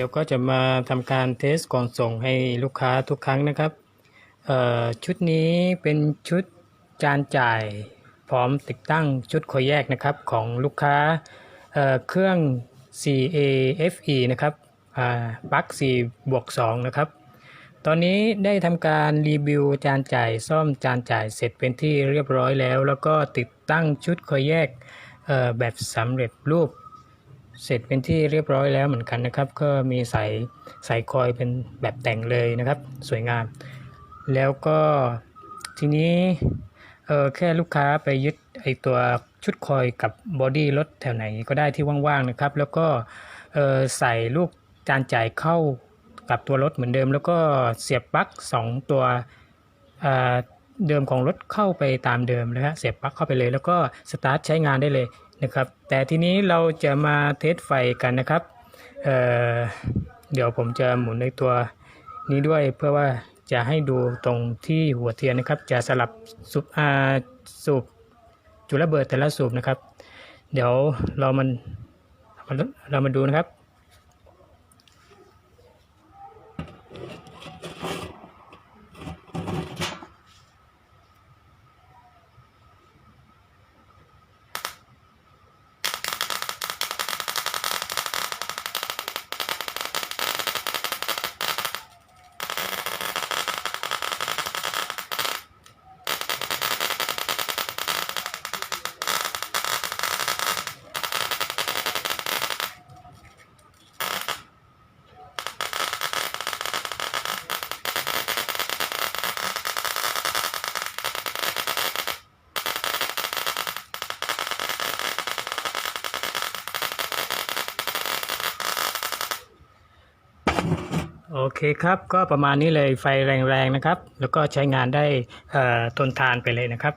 ดี๋ยวก็จะมาทำการเทสก่อนส่งให้ลูกค้าทุกครั้งนะครับชุดนี้เป็นชุดจานจ่ายพร้อมติดตั้งชุดคอยแยกนะครับของลูกค้าเเครื่อง CAFE นะครับปลั๊ก4บวก2นะครับ ตอนนี้ได้ทำการรีวิวจานจ่ายซ่อมจานจ่ายเสร็จเป็นที่เรียบร้อยแล้ว แล้วก็ติดตั้งชุดคอยแยกแบบสำเร็จรูป เสร็จเป็นที่เรียบร้อยแล้วเหมือนกันนะครับ ก็มีสายสายคอยเป็นแบบแต่งเลยนะครับ สวยงาม แล้วก็ทีนี้เออแค่ลูกค้าไปยึดไอตัวชุดคอยกับบอดี้รถแถวไหนก็ได้ที่ว่างๆนะครับ แล้วก็เออใส่ลูกจานจ่ายเข้ากับตัวรถเหมือนเดิม แล้วก็เสียบปลั๊กสองตัวอ่า เดิมของรถเข้าไปตามเดิมนะฮะเสียบปลั๊กเข้าไปเลย แล้วก็สตาร์ทใช้งานได้เลยนะครับ แต่ทีนี้เราจะมาเทสไฟกันนะครับเเดี๋ยวผมจะหมุนในตัวนี้ด้วยเพื่อว่าจะให้ดูตรงที่หัวเทียนนะครับ จะสลับสูบอาสูบจุดระเบิดแต่ละสูบนะครับ เดี๋ยวเรามันเรามาดูนะครับ โอเคครับก็ประมาณนี้เลยไฟแรงๆนะครับ แล้วก็ใช้งานได้ทนทานไปเลยนะครับ